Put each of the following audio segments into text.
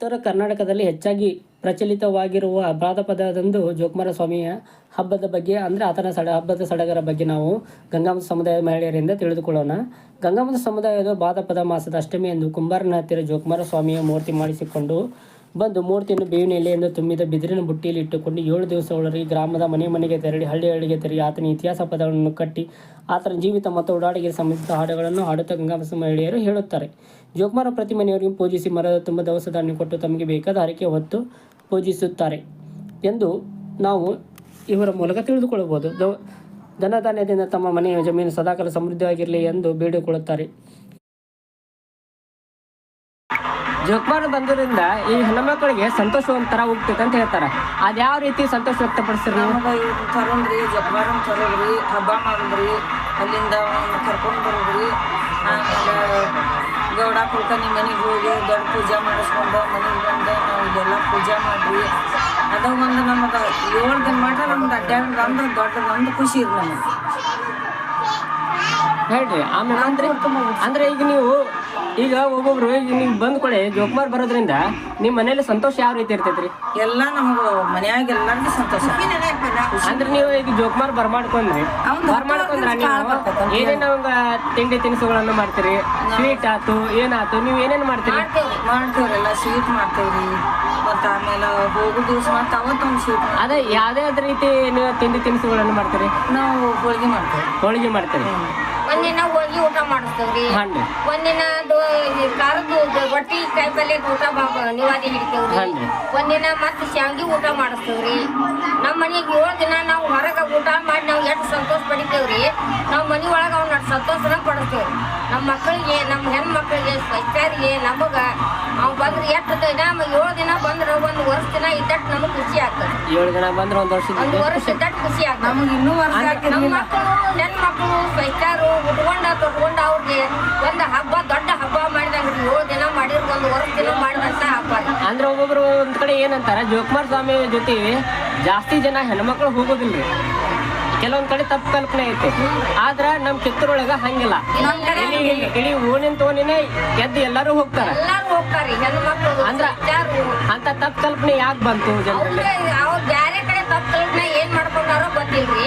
ಉತ್ತರ ಕರ್ನಾಟಕದಲ್ಲಿ ಹೆಚ್ಚಾಗಿ ಪ್ರಚಲಿತವಾಗಿರುವ ಭಾದ್ರಪದದಂದು ಜೋಕುಮಾರ ಸ್ವಾಮಿಯ ಹಬ್ಬದ ಬಗ್ಗೆ, ಅಂದರೆ ಆತನ ಸಡ, ಹಬ್ಬದ ಸಡಗರ ಬಗ್ಗೆ ನಾವು ಗಂಗಾಮತ ಸಮುದಾಯ ಮಹಿಳೆಯರಿಂದ ತಿಳಿದುಕೊಳ್ಳೋಣ. ಗಂಗಾಮತ ಸಮುದಾಯದ ಭಾದ್ರಪದ ಮಾಸದ ಅಷ್ಟಮಿಯಂದು ಕುಂಬಾರನ ಹತ್ತಿರ ಜೋಕುಮಾರ ಸ್ವಾಮಿಯ ಮೂರ್ತಿ ಮಾಡಿಸಿಕೊಂಡು ಬಂದು ಮೂರ್ತಿಯನ್ನು ಬೇವಿನ ಎಲೆಯಿಂದ ತುಂಬಿದ ಬಿದಿರಿನ ಬುಟ್ಟಿಯಲ್ಲಿ ಇಟ್ಟುಕೊಂಡು ಏಳು ದಿವಸಗಳವರೆಗೆ ಗ್ರಾಮದ ಮನೆ ಮನೆಗೆ ತೆರಳಿ ಹಳ್ಳಿ ಹಳ್ಳಿಗೆ ತೆರಳಿ ಆತನ ಇತಿಹಾಸ ಪದಗಳನ್ನು ಕಟ್ಟಿ ಆತನ ಜೀವಿತ ಮತ್ತು ಓಡಾಡಿಗೆ ಸಂಬಂಧಿಸಿದ ಹಾಡುಗಳನ್ನು ಹಾಡುತ್ತಾ ಗಂಗಾಮಸ ಮಹಿಳೆಯರು ಹೇಳುತ್ತಾರೆ. ಜೋಕುಮಾರ ಪ್ರತಿ ಮನೆಯವರಿಗೆ ಪೂಜಿಸಿ ಮರದ ತುಂಬ ದವಸ ಧಾನ್ಯ ಕೊಟ್ಟು ತಮಗೆ ಬೇಕಾದ ಹರಕೆ ಹೊತ್ತು ಪೂಜಿಸುತ್ತಾರೆ ಎಂದು ನಾವು ಇವರ ಮೂಲಕ ತಿಳಿದುಕೊಳ್ಳಬಹುದು. ದವ ಧನಧಾನ್ಯದಿಂದ ತಮ್ಮ ಮನೆಯ ಜಮೀನು ಸದಾಕಾಲ ಸಮೃದ್ಧವಾಗಿರಲಿ ಎಂದು ಬೇಡಿಕೊಳ್ಳುತ್ತಾರೆ. ಜೋಕುಮಾರ ಬಂದರಿಂದ ಈ ಹೆಣ್ಮಕ್ಳಿಗೆ ಸಂತೋಷ ಒಂಥರ ಹೋಗ್ತೈತೆ ಅಂತ ಹೇಳ್ತಾರೆ ಅದ್ಯಾವ ರೀತಿ ಸಂತೋಷ ವ್ಯಕ್ತಪಡಿಸ್ರಿ ತರೋಣ್ರಿ ಜಬ್ಬಾರನ್ ತರೋದ್ರಿ ಹಬ್ಬ ಮಾಡೋದ್ರಿ ಅಲ್ಲಿಂದ ಕರ್ಕೊಂಡು ಬರೋದ್ರಿ ಆಮೇಲೆ ಗೌಡ ಕುಲ್ಕರ್ಣಿ ಮನೆಗೆ ಹೋಗಿ ದೊಡ್ಡ ಪೂಜೆ ಮಾಡಿಸ್ಕೊಂಡು ಮನೆಗೆ ಬಂದು. ನಾವು ಇದೆಲ್ಲ ಪೂಜೆ ಮಾಡಿ ಅದು ಒಂದು ನಮಗೆ ಏಳು ದಿನ ಮಟ್ಟ ನಮ್ದು ಅಡ್ಡಾಡೋದು ಅಂದ್ರೆ ದೊಡ್ಡದೊಂದು ಖುಷಿ ಇರ್ಲಿ ನಮಗೆ. ಹೇಳ್ರಿ, ಆಮೇಲೆ ಅಂದ್ರೆ ಅಂದ್ರೆ ಈಗ ನೀವು ಈಗ ಒಬ್ಬೊಬ್ರು ನಿಮ್ಗೆ ನೀವು ಬಂದ್ ಕೊಡೆ ಜೋಕುಮಾರ್ ಬರೋದ್ರಿಂದ ನಿಮ್ ಮನೇಲಿ ಸಂತೋಷ ಯಾವ ರೀತಿ ಇರ್ತೈತ್ರಿ? ಎಲ್ಲ ನಮಗೆ ಮನ್ಯಾಗ ಎಲ್ಲರಿಗೂ ಸಂತೋಷ. ಅಂದ್ರೆ ನೀವು ಈಗ ಜೋಕುಮಾರ್ ಬರ್ಮಾಡ್ಕೊಂಡ್ರಿ. ಅವ್ನ್ ಬರ್ಮಾಡ್ಕೊಂಡ್ರ ನೀವು ಏನೇನು ಅವಂಗ ತಿಂಡಿ ತಿನಿಸುಗಳನ್ನು ಮಾಡ್ತೀರಿ. ಸ್ವೀಟ್ ಆತು ಏನಾತು ನೀವು ಏನೇನ್ ಮಾಡ್ತೀರಿ? ಮಾಡ್ತೇವ್ರಿ ಎಲ್ಲ ಸ್ವೀಟ್ ಮಾಡ್ತೇವ್ರಿ. ಮತ್ತೆ ಆಮೇಲೆ ಹೋಗೋ ದಿವಸ ಮತ್ತೆ ಅವತ್ತೊಂದು ಸ್ವೀಟ್ ಅದೇ ಯಾವ್ದೇ ರೀತಿ ನೀವು ತಿಂಡಿ ತಿನಿಸುಗಳನ್ನು ಮಾಡ್ತೀರಿ? ನಾವು ಹೋಳಿಗೆ ಮಾಡ್ತೇವೆ ಹೋಳಿಗೆ ಮಾಡ್ತೀರಿ. ಒಂದಿನ ಊಟ ಮಾಡಿಸ್ತೇವ್ರಿ? ಹಾನ್ರಿ ಒಂದಿನ ಕಾರದ ರೊಟ್ಟಿ ಕಾಯಿ ಪಲ್ಯ ಊಟ ನಿವಾದಿ ಹಿಡಿತೇವ್ರಿ. ಹಾನ್ರಿ ಒಂದಿನ ಮತ್ತೆ ಶಾವಿಗೆ ಊಟ ಮಾಡಿಸ್ತೇವ್ರಿ. ನಮ್ಮ ಮನೆಗೆ ಏಳು ದಿನ ನಾವು ಹೊರಗೆ ಊಟ ಮಾಡಿ ನಾವು ಎಷ್ಟು ಸಂತೋಷ ಪಡಿತೇವ್ರಿ? ನಾವು ಮನೆ ಒಳಗೆ ಅವ್ನ ಸಂತೋಷನ ಪಡಿಸ್ತೇವ್ರಿ. ನಮ್ಮ ಮಕ್ಕಳಿಗೆ ನಮ್ಮ ಹೆಣ್ಣು ಮಕ್ಕಳಿಗೆ ಸ್ವಚ್ಛರಿಗೆ ನಮಗೆ ಅವ್ನು ಬಂದ್ರೆ ಎಷ್ಟು ದಿನ ಏಳು ದಿನ ಬಂದ್ರೆ ಒಂದು ವರ್ಷ ದಿನ ಇದ್ದಟ್ಟು ನಮಗೆ ಖುಷಿ ಆಗ್ತದೆ. ಏಳು ದಿನ ಬಂದ್ರೆ ಒಂದು ವರ್ಷ ಒಂದು ವರ್ಷ ಇದ್ದಟ್ಟು ಖುಷಿ ಆಗ್ತದೆ. ನಮಗೆ ಇನ್ನೂ ವರ್ಷ ನಮ್ಮ ಮಕ್ಕಳು ಮಕ್ಕಳು ಸ್ವಚ್ಛರು ಉಟ್ಕೊಂಡ ತೊಟ್ಕೊಂಡ ಅವ್ರಿಗೆ ಒಂದು ಹಬ್ಬ ದೊಡ್ಡ ಹಬ್ಬ ಮಾಡಿದಂಗ್ರಿ ಏಳು ದಿನ ಮಾಡಿರ್ ಒಂದು ವರ್ಷ ದಿನ ಮಾಡಿದಂತ ಹಬ್ಬ ಅದು. ಅಂದ್ರೆ ಒಬ್ಬೊಬ್ರು ಒಂದ್ ಕಡೆ ಏನಂತಾರ ಜೋಕುಮಾರ್ ಸ್ವಾಮಿ ಜೊತೆ ಜಾಸ್ತಿ ಜನ ಹೆಣ್ಮಕ್ಳು ಹೋಗೋದಿಲ್ರಿ. ಕೆಲವೊಂದ್ ಕಡೆ ತಪ್ಪು ಕಲ್ಪನೆ ಐತೆ. ಆದ್ರ ನಮ್ ಕಿತ್ತೂರೊಳಗ ಹಂಗಿಲ್ಲ. ಇಡೀ ಓಣಿನ ತೋಣಿನೇ ಎದ್ದು ಎಲ್ಲರೂ ಹೋಗ್ತಾರ. ಎಲ್ಲಾರು ಹೋಗ್ತಾರೆ ಅಂದ್ರ- ಅಂತ ತಪ್ಪು ಕಲ್ಪನೆ ಯಾಕೆ ಬಂತು ಜನರಲ್ಲಿ? ಅವ್ರು ಬ್ಯಾರೆ ಕಡೆ ತಪ್ಪು ಕಲ್ಪನೆ ಗೊತ್ತಿಲ್ರಿ.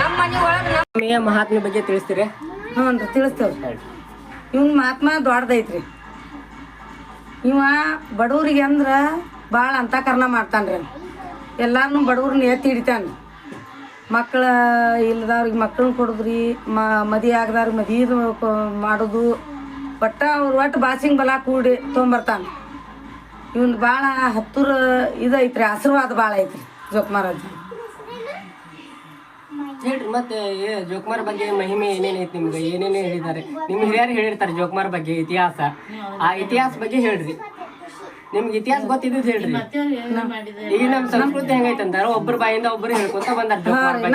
ನಮ್ಮ ಮನೆ ಒಳಗ ನಮ್ಮ ಮಹಾತ್ಮೆ ಬಗ್ಗೆ ತಿಳಿಸ್ತೀರಿ? ಹ್ಞೂ ರೀ ತಿಳಿಸ್ತೇವೆ ಇವ್ನ ಮಹಾತ್ಮ ದೊಡ್ಡದೈತ್ರಿ. ಇವ ಬಡವ್ರಿಗೆ ಅಂದ್ರೆ ಭಾಳ ಅಂತಃಕರಣ ಮಾಡ್ತಾನ್ರಿ. ರೀ ಎಲ್ಲಾರನ್ನೂ ಬಡವ್ರನ್ನ ಎತ್ತಿ ಹಿಡಿತಾನೆ ಮಕ್ಕಳ ಇಲ್ಲದವ್ರಿಗೆ ಮಕ್ಕಳನ್ನ ಕೊಡೋದ್ರಿ ಮ ಮದಿ ಆಗದವ್ರಿಗೆ ಮದಿದು ಮಾಡೋದು. ಒಟ್ಟ ಅವ್ರು ಒಟ್ಟು ಬಾಸಿಂಗ್ ಬಲ ಕೂಡಿ ತೊಗೊಂಬರ್ತಾನೆ ಇವನ್ ಭಾಳ ಹತ್ತೂರ ಇದೈತ್ರಿ ಆಶೀರ್ವಾದ ಭಾಳ ಐತ್ರಿ ಜೋಕುಮಾರಜ್ಜ ಹೇಳ್ರಿ ಮತ್ತೆ ಜೋಕುಮಾರ್ ಬಗ್ಗೆ ಮಹಿಮೆ ಏನೇನೈತಿ ಐತಿ ನಿಮ್ಗೆ? ಏನೇನು ಹೇಳಿದ್ದಾರೆ? ನಿಮ್ಮ ಹಿರಿಯರು ಹೇಳಿರ್ತಾರೆ ಜೋಕುಮಾರ್ ಬಗ್ಗೆ ಇತಿಹಾಸ. ಆ ಇತಿಹಾಸ ಬಗ್ಗೆ ಹೇಳ್ರಿ. ನಿಮ್ಗೆ ಇತಿಹಾಸ ಗೊತ್ತಿದ್ದು ಹೇಳ್ರಿ. ಈಗ ನಮ್ ಸಂಸ್ಕೃತಿ ಹೆಂಗೈತಂತಾರ ಒಬ್ಬರ ಬಾಯಿಂದ ಒಬ್ಬರು ಹೇಳ್ಕೊಂತ ಬಂದಾರ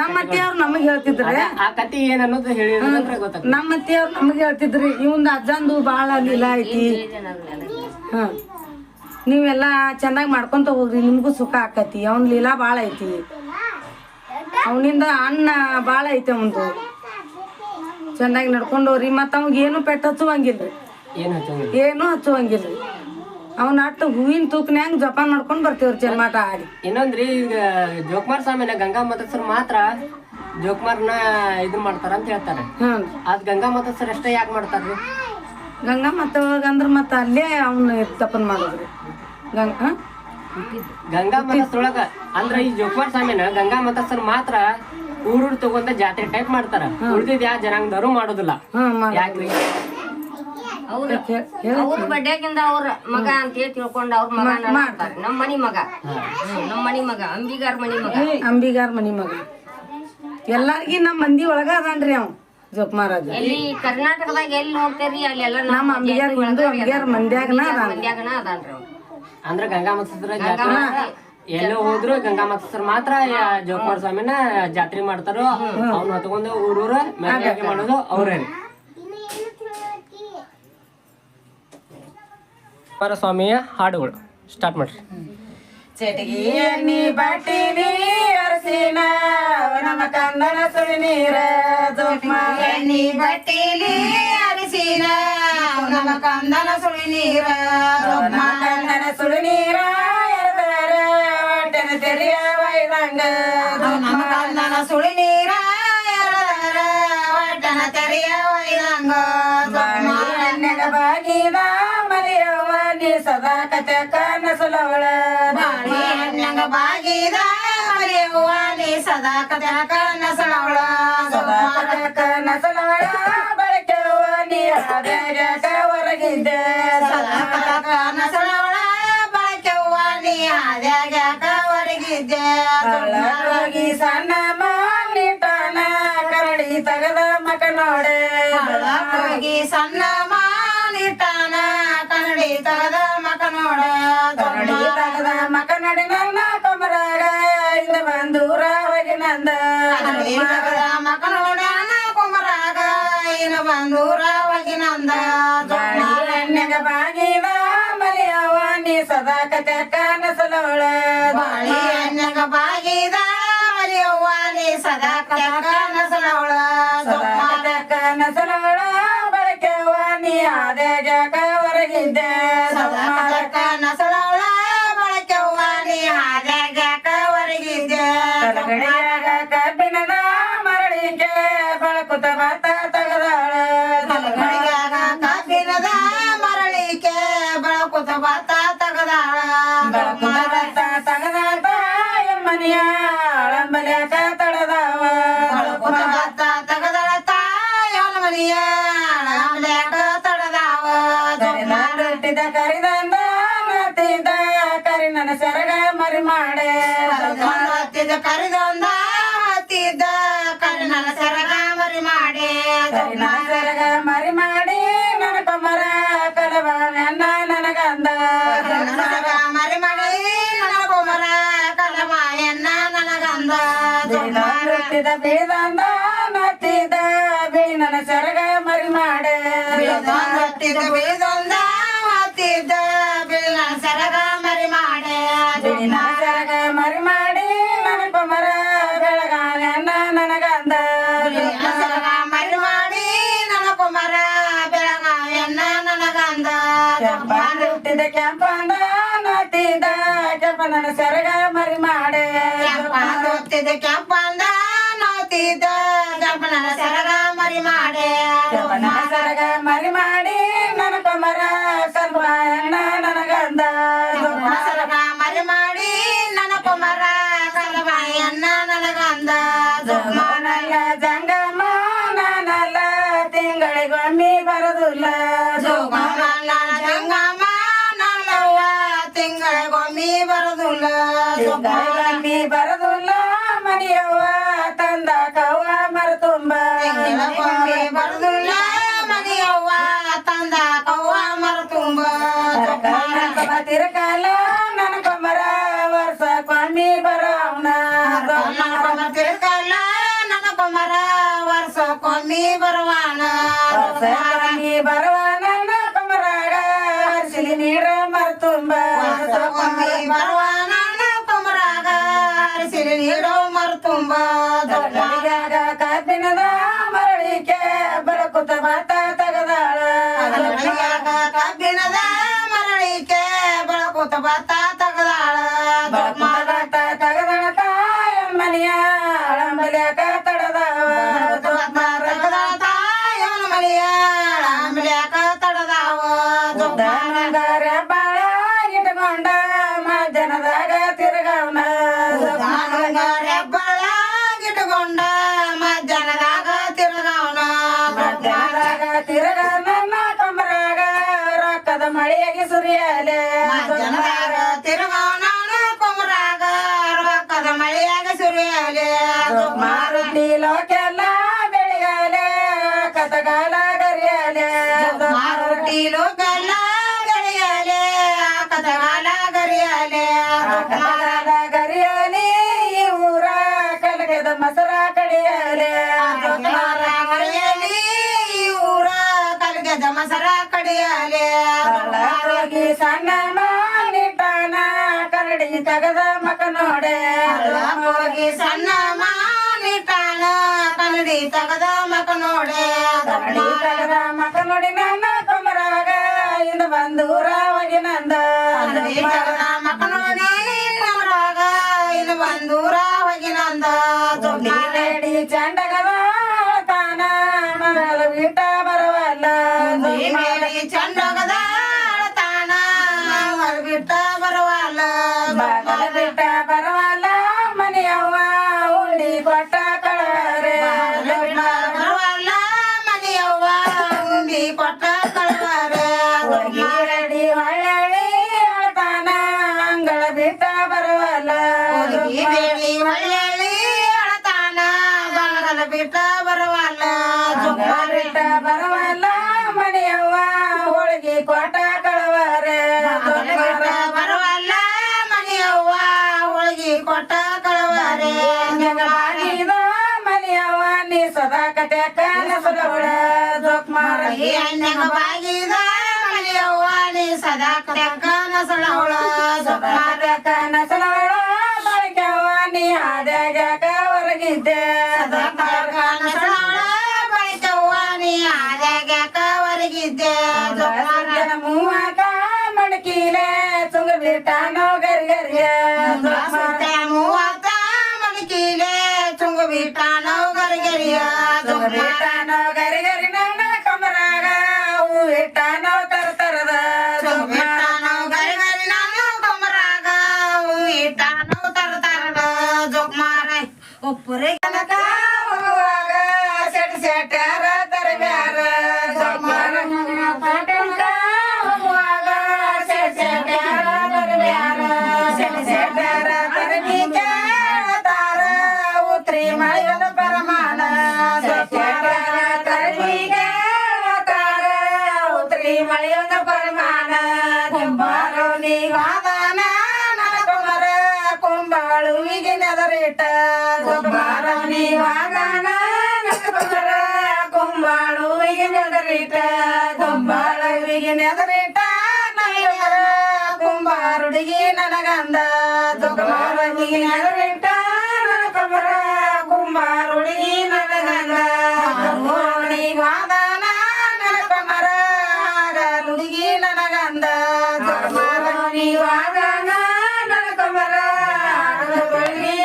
ನಮ್ಮ ಅತ್ತೆಯವ್ರು ನಮಗೆ ಹೇಳ್ತಿದ್ರಿ? ಆ ಕತಿ ಏನ್ ಅನ್ನೋದು ಹೇಳಿದ್ರೆ ಗೊತ್ತಾಗ್ತದೆ. ನಮ್ಮ ಅತ್ತಿಯವ್ರು ನಮಗೆ ಹೇಳ್ತಿದ್ರಿ ಇವಂದು ಅಜ್ಜಂದು ಬಾಳ ಲೀಲಾ ಐತಿ. ಹಾಂ. ನೀವೆಲ್ಲ ಚೆನ್ನಾಗಿ ಮಾಡ್ಕೊಂತ ಹೋಗ್ರಿ ನಿಮ್ಗೂ ಸುಖ ಆಕತಿ ಅವ್ನ ಲೀಲಾ ಬಾಳ ಐತಿ. ಅವನಿಂದ ಅನ್ನ ಭಾಳ ಐತೆ ಅವಂದು ಚೆನ್ನಾಗಿ ನಡ್ಕೊಂಡು ಹೋಗ್ರಿ ಮತ್ತು ಅವ್ಗೆ ಏನು ಪೆಟ್ಟು ಹಚ್ಚುವಂಗಿಲ್ರಿ. ಏನು ಹಚ್ಚುವಂಗಿಲ್ರಿ. ಅವ್ನ ಅಟ್ಟು ಹೂವಿನ ತೂಕನ್ಯಾಂಗ ಜಪಾನ್ ಮಾಡ್ಕೊಂಡು ಬರ್ತೀವ್ರಿ ಚೆನ್ನಮಾಟ ಆಡಿ. ಇನ್ನೊಂದ್ರಿ ಈಗ ಜೋಕುಮಾರ್ ಸ್ವಾಮಿನ ಗಂಗಾ ಮತಸ್ಸರು ಮಾತ್ರ ಜೋಕುಮಾರ್ನ ಇದು ಮಾಡ್ತಾರ ಅಂತ ಹೇಳ್ತಾರೆ. ಅದ್ ಗಂಗಾ ಮತಸ್ಸರು ಅಷ್ಟೇ ಯಾಕೆ ಮಾಡ್ತಾರ್ರಿ? ಗಂಗಾ ಮತ ಅಂದ್ರೆ ಮತ್ತೆ ಅಲ್ಲೇ ಅವನ್ನ ತಪ್ಪನ್ ಮಾಡೋದ್ರಿ. ಗಂಗಾ ಗಂಗಾ ಮತಸ್ಥೊಳಗ ಅಂದ್ರ ಈ ಜೋಕುಮಾರ್ ಸ್ವಾಮಿನ ಗಂಗಾ ಮತಸ್ಥರ್ ಮಾತ್ರ ಊರೂರ್ ತಗೊಂಡ ಜಾತ್ರೆ ಟೈಪ್ ಮಾಡ್ತಾರ. ಉಳಿದಿದ್ ಯಾವ ಜನಾಂಗದವರು ಮಾಡೋದಿಲ್ಲ. ಯಾಕ್ರಿ ಅವ್ರ ಅವ್ರ ಬಡ್ಯಾಗಿಂದ ಅವ್ರ ಮಗ ಅಂತ ಹೇಳಿ ತಿಳ್ಕೊಂಡು ಅವ್ರ ಮಗ ಮಾಡ್ತಾರೆ. ನಮ್ಮ ಮನಿ ಮಗ. ನಮ್ಮ ಮನಿ ಮಗ ಅಂಬಿಗಾರ್ ಮನಿ ಮಗ. ಅಂಬಿಗಾರ್ ಮನಿ ಮಗ. ಎಲ್ಲಾರ್ಗಿ ನಮ್ಮ ಮಂದಿ ಒಳಗ ಅದಾನ್ರಿ ಅವ್ ಜೋಕ್ ಮಹಾರಾಜ. ಎಲ್ಲಿ ಕರ್ನಾಟಕದಾಗ ಎಲ್ಲಿ ನೋಡ್ತೇರಿ ಅಲ್ಲೆಲ್ಲ ನಮ್ಮ ಅಂಬಿಗಾರ್ ಹಿಂದೂ ಅಂಬಿಗಾರ್ ಮಂದಿಯಾಗನ ಅದಾನ ಮಂದ್ಯಾಗನ ಅದಾನ್ರಿ ಅವ್ನು. ಅಂದ್ರ ಗಂಗಾ ಮತ್ಸರ ಜಾತ್ರೆ ಎಲ್ಲೋ ಹೋದ್ರು ಗಂಗಾ ಮತ್ಸರ ಮಾತ್ರ ಜೋಕುಮಾರ್ ಸ್ವಾಮಿನ ಜಾತ್ರೆ ಮಾಡ್ತಾರ ಅವ್ನ ಹೊತ್ಕೊಂಡು ಊರೂರ ಮೆರವಣಿಗೆ ಮಾಡೋದು ಅವ್ರೇ ಸ್ವಾಮಿಯ ಹಾಡುಗಳು ಸ್ಟಾರ್ಟ್ ಮಾಡ್ರಿ. ಚಟಗಿಯನ್ನಿ ಬಟ್ಟಿನಿ ಅರಸಿನ ನಮ್ಮ ಕಂದನ ಸುಳಿ ನೀರ ಜೋಕ್ಮಾರ ಎಣ್ಣಿ ಬಟ್ಟಿಲಿ ಅರಿಸಿನ ಕಂದನ ಸುಳಿನೀರ ಕಂದನ ಸುಳಿನೀರ ಎರೆದರ ತೆರಿಯ ವೈದಂಗ ನಮ್ಮ ಕಂದನ ಸುಳಿನೀರ ಎರೆದರ ಒಟ್ಟನ ತೆರಿಯ ವೈದಂಗ ಬಾಗಿದ ಮರಿಯವ್ವ ನೀ ಸದಾ ಕತೆ ಕನಸುಲವಳ ಬಾಣಿ ಹಣ್ಣಂಗ ಬಾಗಿದ ಮರಿಯವ್ವ ನೀ ಸದಾ ಕತೆ ಕನಸುಲವಳ ಸದಾ ಕತೆ ಕನಸುಲವಳ ಹೊರಗಿದ್ದೆ ನಸಳವಳ ಬಾಳ್ಕೆವ್ವ ನೀ ಹಾದ್ಯಾಗ ಹೊರಗಿದ್ದೆ ಹೋಗಿ ಸಣ್ಣ ಮಾಲಿಟನ ಕರಡಿ ತಗದ ಮಕ ನೋಡೆ. ಹೋಗಿ ಸಣ್ಣ ಮಾನಿಟಾನ ಕನ್ನಡಿ ತಗದ ಮಕ ನೋಡ. ಕರಡಿ ತಗದ ಮಕ ನೋಡಿ ನನ್ನ ಕೊಮರಾಗ ಇಂದ ಬಂದೂರ ಹೋಗಿ ನಂದ. ಕನ್ನಡಿ ತಗದ ಮಕ ನೋಡ. ಕುಮರಾಗ ಇನ್ನು ಬಂದೂರ ಒಗಿನಂದ ಬಾಳೆಣ್ಣೆಗ ಬಾಗಿದ ಮಲಿಯವ ನೀ ಸದಾ ಕತೆ ಕನಸಲವಳ ಬಾಳಿ ಎಣ್ಣೆಗ ಬಾಗಿದ ಮಲಿಯವ್ವ ನೀ ಸದಾ ಕನಕ ನಸಲವಳ ಸದಾ ಕತೆ ಬಳಕೆವ ನೀ ಆದೇಗ ಹೊರಗಿದ್ದೆ. ಸದಾ ಕನಕ ನಸಲವಳ ಬಳಕೆವ್ವ ನೀ ಆದೇಗ ಹೊರಗಿದ್ದೆ. ನನ್ನ ಸೆರಗ ಮರಿ ಮಾಡೆ ಹತ್ತಿದ ಕರಿದೊಂದ ಹತ್ತಿದ್ದ ಕರಿನನ ಸೆರಗ ಮರಿ ಮಾಡಿ ಕರಿ ನನ್ನ ಸೆರಗ ಮರಿ ಮಾಡಿ ನನ್ನ ಕೊಮ್ಮರ ಕಲವ ನನ್ನ ನನಗಂದ ಸೆರಗ ಮರಿ ಮಾಡಿ ನನ್ನ ಕುಮರ ಕಲಮಾಯನ್ನ ನನಗಂದ ರೊಟ್ಟಿದ ಬೀಳದಂದ ನತ್ತಿದ ಬೀಳಿ ನನ್ನ ಸೆರಗ ಮರಿ ಮಾಡೆ ಹತ್ತಿದ ಬೀದೊಂದ ಕೆಂಪಂದ ಕೆಂಪಂದ ನೋತಿದ್ದ ಕೆಂಪನ ಸೆರಗ ಮರಿ ಮಾಡಿ ಕೆಂಪನ ಸೆರಗ ಮರಿ ಮಾಡಿ ನನ್ನ ಕೊಮ್ಮರ ಸ್ವಲ್ಪ ಎಣ್ಣ ನನಗಂದ ಸೆರಗ ಮರಿ ಮಾಡಿ ನನ್ನ ಕುಮರ ಕಲಬಾಯನ್ನ ನನಗಂದ ಮಾನಲ್ಲ ಜಂಗಮ ನಾನಲ್ಲ ತಿಂಗಳಿಗೊಮ್ಮೆ ಬರದಿಲ್ಲ ಜೋಗಮಲ್ಲ ಜಂಗಮ ನಲ್ಲವ್ವ ತಿಂಗಳಿಗೊಮ್ಮೆ ಬರೋದಿಲ್ಲ ತಿಂಗಳಿಗೊಮ್ಮೆ ಬರದಿಲ್ಲ ಮನೆಯವ್ವ ತಂದ ಕವ್ವ ಮರ ತುಂಬ ತಿಂಗಳಿಗೊಮ್ಮೆ ಬರೋದಿಲ್ಲ ಮನೆಯವ್ವ ತಂದ ಕವ್ವ ಮರ ತುಂಬ ತಿರಕಾಲ ನನ್ನ ಕೊಮ್ಮರ ವರ್ಷ ಕಮ್ಮಿ ಬರವನ. ತಿರ್ಕಲ್ಲ ನನ್ನ ಕುಮರ ವರ್ಷ ಬರುವಾನ. ವರ್ಷ ಕೊಮ್ಮಿ ಬರವಾನ ನನ್ನ ಕೊಮ್ಮರಾಗ ಹರ್ಸಿಲಿ ನೀರ ಮರ ತುಂಬ ವರ್ಷಕ್ಕೊಮ್ಮೆ ನೀಡೋ ಮರ್ತುಂಬ ತುಂಬ ಗಡಿಗಾಗ ಕಬ್ಬಿಣದ ಮರಳಿಕೆ ಬೆಳಕುತ್ತ ಬಾತ ತಗದಾಳ. ಗಡಿಯಾಗ ಕಬ್ಬಿಣದ ಮರಳಿಕೆ ಬೆಳಕುತ್ತ ಬಾತ ತಗದಳ. 慢着了吧 ದಂಡಿ ತಗದ ಮಕ ನೋಡಿ ದಂಡಿ ತಗದ ಮಕ ನೋಡಿ ನನ್ನ ಕುಮರಾಗ ಇಂದ ಬಂದೂರ ರಾವಣಿ ನಂದ. ತಗದ ಮಕ ನೋಡಿ ಕುಮರಾಗ ಇಂದ ಬಂದು ರಾವಣಿ ನಂದ. ದುಡ್ಡಿ ಲೇಡಿ ಚಂಡಗದ ತಾನ ಮಗಳ ಬಿಟ್ಟ ಬರವಲ್ಲ. ಲೇಡಿ ಚಂಡಗದ ತಾನ ಮಗಳ ಬಿಟ್ಟ ಬರವಲ್ಲ. ಬಿಟ್ಟ ಗಾಡಿ ಹೊಳ್ಳಳಿ ಅಳ್ತಾನ ಅಂಗಳ ಬಿಟ್ಟ ಬರುವಲ್ಲ. ಬೇಡಿ ಹೊಳ್ಳಳಿ ಅಳ್ತಾನ ಅಂಗಳ ಬಿಟ್ಟ ಬರುವಲ್ಲ. ಜುಂಬಾರ್ ಬಿಟ್ಟ ಬರುವಲ್ಲ ಮನೆಯವ್ವ ಹೋಳಿಗೆ ಕೊಟ್ಟ ಕಳವರ. ಬಿಟ್ಟ ಬರುವಲ್ಲ ಮನೆಯವ್ವ ಹೋಳಿಗೆ ಕೊಟ್ಟ ಕಳವರೆ. ಮನೆಯವ್ವ ನೀ ಸದಾ ಕತೆ ಕನಸುಡವಳ ಜೋಕ್ ಮಾರ ಬಾಗಿದ ಸದಾ పొరే కనకా. ಹುಡುಗಿ ನಡುವೆಂಟ ನನ್ನ ಕಬರ ಕುಂಬಾರ ಹುಡುಗಿ ನನಗಂದ ಗೋಣಿ ವಾದನ ನನ್ನ ಹುಡುಗಿ ನನಗಂದ. ಧರ್ಮಿ ವಾದನ ನನ್ನ ಕಮರ ಹುಡುಗಿ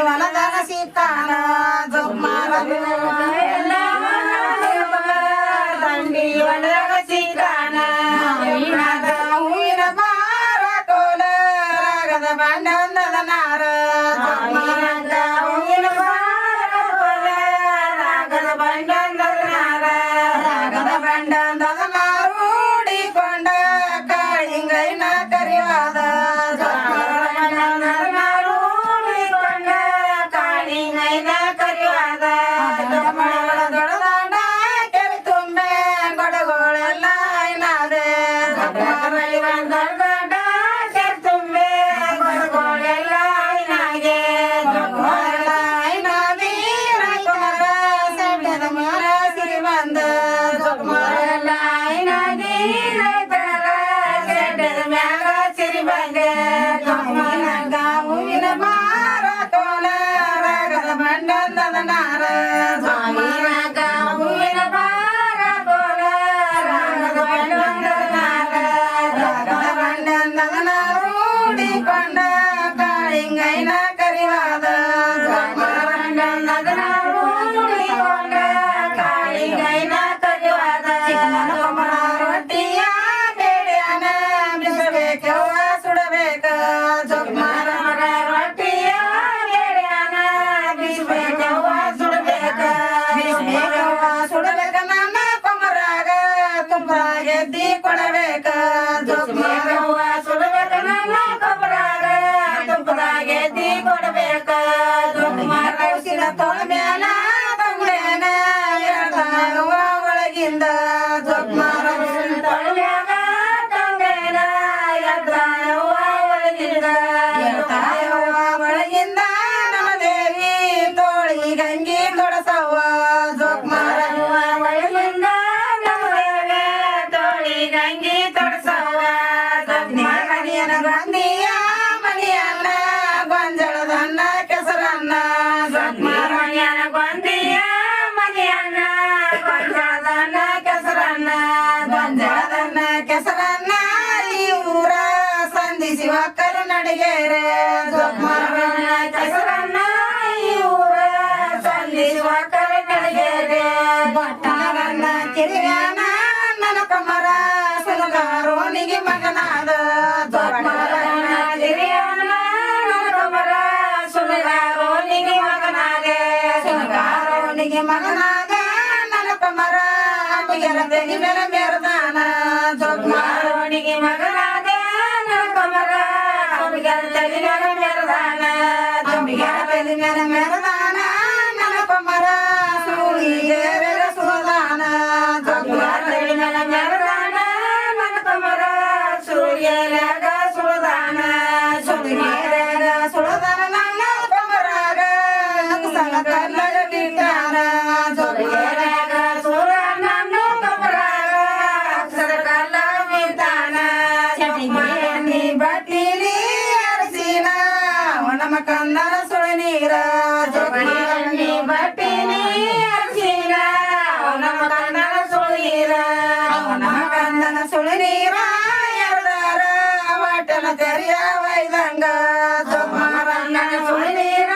జీవన ధన సీతాన ತೊಳ ಮ್ಯಾಲ ತಂಗ್ಳೇನ ಒಳಗಿಂದ. ಗೊಂಜಳದನ್ನ ಕೆಸರನ್ನ ಗೊಂಜಳದನ್ನ ಕೆಸರನ್ನ ಈ ಊರ ಸಂಧಿಸಿ ಒಕ್ಕಲು ನಡಿಗೆರೆ. ಅಂಬಿಗರ ತೆಗಿ ಮೇಲೆ ಮೇರದಾನ ಜೋಕ್ಮಾರೋನಿಗೆ ಮಗನಾದ ನನ್ನ ಕಮರ ಅಂಬಿಗರ ತೆಗಿ ಮೇಲೆ ಮೇರದಾನ ಅಂಬಿಗರ ತೆಗಿ ಮೇಲೆ ಮೇರದಾನ ನನ್ನ ಕಮರ ಸುಳಿಗೆ ಸುಳಿ ನೀರ ಎರಡರ ವಾಟನ ತೆರೆಯ ವೈದಂಗ ಜೋಕ್ಮಾರನ್ನ ಸುಳಿ ನೀರ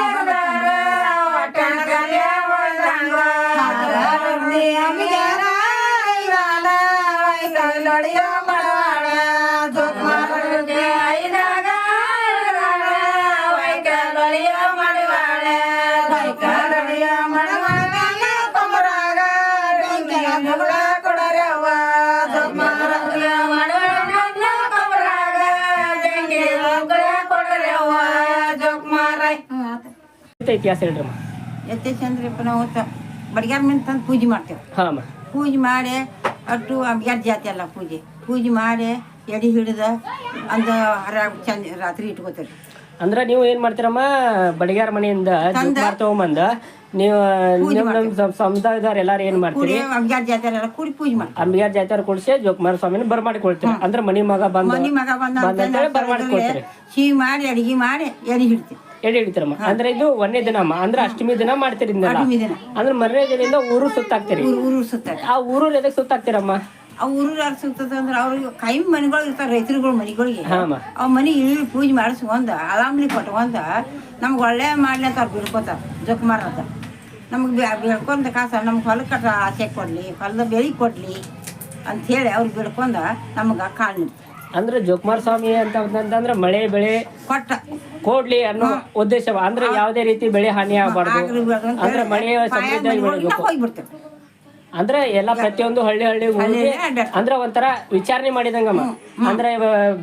ಎರಡರ ವಾಟನ ತೆರೆಯ ವೈದಂಗ ಹರದಿ ಅಮಿಯರ ಇತಿಹಾಸ ಹೇಳ್ರಮ್ಮ ಎತ್ತೇಶಂದ್ರಪ್ಪ ನಾವು ಬಡಿಗಾರ ಮೇಲೆ ತಂದು ಪೂಜೆ ಮಾಡ್ತೇವೆ. ಹಾಂ ಅಮ್ಮ. ಪೂಜೆ ಮಾಡಿ ಅಟ್ಟು ಎರಡು ಜಾತಿ ಅಲ್ಲ ಪೂಜೆ. ಪೂಜೆ ಮಾಡಿ ಎಡಿ ಹಿಡಿದ ಅಂದ ಹರ ಚಂದ ರಾತ್ರಿ ಇಟ್ಕೋತೀರಿ ಅಂದ್ರೆ ನೀವು ಏನ್ ಮಾಡ್ತೀರಮ್ಮ? ಬಡಿಗಾರ ಮನೆಯಿಂದ ಜೋಕುಮಾರ್ ತಗೊಂಬಂದ ನೀವು ನಿಮ್ ನಮ್ ಸಮ್- ಸಮುದಾಯದವ್ರು ಎಲ್ಲಾರು ಏನ್ ಮಾಡ್ತೀರಿ? ಕೂಡಿ ಎರಡು ಜಾತಿ ಎಲ್ಲ ಕೂಡಿ ಪೂಜೆ ಮಾಡ್ತೀವಿ ಅಂಬಿಗಾರ್ ಜಾತ್ರೆ ಕೊಡ್ಸಿ ಜೋಕುಮಾರ ಸ್ವಾಮಿನ ಬರ್ಮಾಡಿಕೊಳ್ತೀರಿ ಅಂದ್ರೆ ಮನಿ ಮಗ ಬಂದ ಮನಿ ಮಗ ಬಂದ ಬಂದಂತೇಳಿ ಬರ್ಮಾಡಿಕೊಳ್ತೀರಿ ಸಿಹಿ ಮಾಡಿ ಅಡಿಗೆ ಮಾಡಿ ಎಡಿ ಹಿಡ್ತೀವಿ. ಎಡೆ ಹಿಡಿತಾರಮ್ಮ ಅಂದ್ರೆ ಇದು ಒಂದೇ ದಿನಮ್ಮ ಅಂದ್ರೆ ಅಷ್ಟಮಿ ದಿನ ಮಾಡ್ತೀರಿ ಇದನ್ನೆಲ್ಲ ಅಷ್ಟಮಿ ದಿನ. ಅಂದ್ರೆ ಮರನೇ ದಿನದಿಂದ ಊರು ಸುತ್ತಾಕ್ತೀರಿ. ಊರು ಊರು ಸುತ್ತಾರೆ ಆ ಊರು ಎದಕ್ ಸುತ್ತಾಕ್ತಿರಮ್ಮ? ಆ ಊರು ಯಾರು ಸುತ್ತದ ಅಂದ್ರೆ ಅವ್ರಿಗೆ ಕೈ ಮನೆಗಳು ಇರ್ತಾವೆ ರೈತರುಗಳ ಮನೆಗಳಿಗೆ. ಹಾಮ ಅವ್ ಮನೆ ಇಳಿ ಪೂಜೆ ಮಾಡಿಸ್ಕೊಂಡ ಅಲಾಮ್ಲಿ ಕೊಟ್ಕೊಂದ ನಮ್ಗೆ ಒಳ್ಳೆ ಮಾಡ್ಲಿ ಅಂತ ಅವ್ರು ಬಿಡ್ಕೋತಾರ ಜೋಕುಮಾರ್ ಅಂತ. ನಮ್ಗೆ ಬೆಳ್ಕೊಂಡ ಕಾಸ ನಮ್ಗೆ ಹೊಲ ಕಟ್ಟ ಆಸೆ ಕೊಡಲಿ ಹೊಲದ ಬೆಳಿ ಕೊಡಲಿ ಅಂಥೇಳಿ ಅವ್ರು ಬಿಡ್ಕೊಂಡ ನಮ್ಗೆ ಕಾಳು ನೀಡ್ತಾರೆ ಅಂದ್ರೆ ಜೋಕುಮಾರ್ ಸ್ವಾಮಿ ಅಂತ ಅಂತಂದ್ರೆ ಮಳೆ ಬೆಳೆ ಕೊಟ್ಟ. ಕೊಡ್ಲಿ ಅನ್ನೋ ಉದ್ದೇಶ. ಅಂದ್ರೆ ಯಾವುದೇ ರೀತಿ ಬೆಳೆ ಹಾನಿ ಆಗಬಾರ್ದು. ಅಂದ್ರೆ ಮಳೆ ಬೆಳಿಬೇಕು ಅಂದ್ರೆ ಎಲ್ಲ ಪ್ರತಿಯೊಂದು ಹಳ್ಳಿ ಹಳ್ಳಿ ಅಂದ್ರೆ ಒಂಥರ ವಿಚಾರಣೆ ಮಾಡಿದಂಗಮ್ಮ. ಅಂದ್ರೆ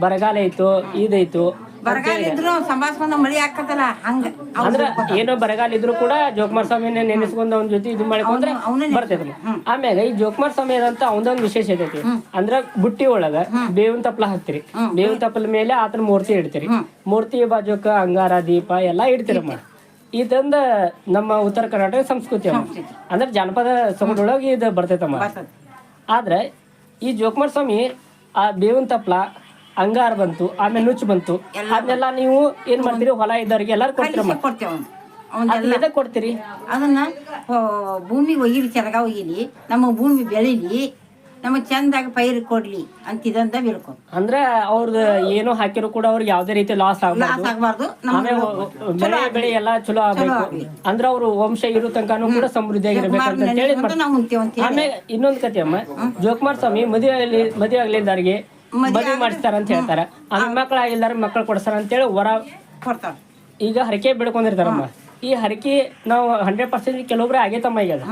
ಬರಗಾಲ ಇತ್ತು ಇದೈತು ಬರಗಾಲ ಇದ್ರು ಸಂಭಾಸ್ಕೊಂಡ ಮಳಿ ಹಾಕತ್ತಲ್ಲ ಹಂಗ ಅವ್ರು ಏನೋ ಬರಗಾಲ ಇದ್ರು ಕೂಡ ಜೋಕುಮಾರ್ ಸ್ವಾಮಿನ ನೆನೆಸ್ಕೊಂಡ್ ಅವನ ಜೊತೆ ಇದು ಮಾಡ್ಕೊಂಡ್ರೆ ಬರ್ತೈತಿ ಆಮ್ಯಾಗ ಈ ಜೋಕುಮಾರ್ ಸ್ವಾಮಿ ಅಂತ ಅವನೊಂದ್ ವಿಶೇಷ ಐತಿ ಅಂದ್ರ ಬುಟ್ಟಿ ಒಳಗ ಬೇವಿನ ತಪ್ಪಲ ಹಾಕ್ತಿರಿ. ಬೇವಿನ ತಪ್ಪಲ ಮೇಲೆ ಆತನ ಮೂರ್ತಿ ಇಡ್ತೀರಿ. ಮೂರ್ತಿ ಬಾಜುಕ ಅಂಗಾರ ದೀಪ ಎಲ್ಲಾ ಇಡ್ತೀರಮ್ಮ ಇದಂದ ನಮ್ಮ ಉತ್ತರ ಕರ್ನಾಟಕ ಸಂಸ್ಕೃತಿ ಅಂದ್ರ ಅಂದ್ರೆ ಜಾನಪದ ಸೊಗಡೊಳಗೆ ಇದು ಬರ್ತೈತಮ್ಮ. ಆದ್ರೆ ಈ ಜೋಕುಮಾರ್ ಸ್ವಾಮಿ ಆ ಬೇವಿನ ತಪ್ಲ ಅಂಗಾರ ಬಂತು ಆಮೇಲೆ ನುಚ್ಚು ಬಂತು. ಅದನ್ನೆಲ್ಲ ನೀವು ಏನ್ ಮಾಡ್ತೀರಿ? ಹೊಲ ಇದ್ದವ್ರಿಗೆ ಎಲ್ಲಾರು ಕೊಡ್ತೀರಮ್ಮ ಕೊಡ್ತೇವೆ ಅವ್ನು. ಅವ್ನ ಅದನ್ನ ಕೊಡ್ತೀರಿ? ಅದನ್ನ ಭೂಮಿ ಒಯ್ಯಿರಿ ಚರಗ ಒಯ್ಯಿರಿ. ನಮ್ಮ ಭೂಮಿ ಬೆಳೀಲಿ ನಮ್ಮ ಚಂದಾಗ ಪೈರು ಕೊಡ್ಲಿ ಅಂತ ಇದಂತ ಅಂದ್ರ ಅವ್ರದ್ದು ಏನೋ ಹಾಕಿರೋ ಕೂಡ ಅವ್ರಿಗೆ ಯಾವ್ದೇ ರೀತಿ ಲಾಸ್ ಆಗ್ಬಾರ್ದು. ಬೆಳೆ ಬೆಳೆ ಎಲ್ಲಾ ಚಲೋ ಆಗ್ಬೇಕು. ಅಂದ್ರ ಅವ್ರ ವಂಶ ಇರೋ ತನಕನೂ ಕೂಡ ಸಮೃದ್ಧಿಯಾಗಿರ್ಬೇಕು ಅಂತ ಹೇಳಿ ಅಂತ ಆಮೇಲೆ ಇನ್ನೊಂದ್ ಕತೆ ಅಮ್ಮ. ಜೋಕುಮಾರ್ ಸ್ವಾಮಿ ಮದುವೆ ಆಗಲಿ ಮದುವೆ ಆಗ್ಲಿದ್ದಾರಿಗೆ ಮದುವೆ ಮಾಡಿಸ್ತಾರ ಅಂತ ಹೇಳ್ತಾರ. ಆಮೇಲೆ ಮಕ್ಳು ಆಗಿಲ್ದಾರ ಮಕ್ಳು ಕೊಡ್ತಾರ ಅಂತೇಳಿ ವರ ಕೊಡ್ತಾರ. ಈಗ ಹರಕೆ ಬಿಡ್ಕೊಂಡಿರ್ತಾರಮ್ಮ. ಈ ಹರಕೆ ನಾವು ಹಂಡ್ರೆಡ್ ಪರ್ಸೆಂಟ್ ಕೆಲವೊಬ್ರು ಆಗೈತಮ್ಮ ಈಗ. ಅದು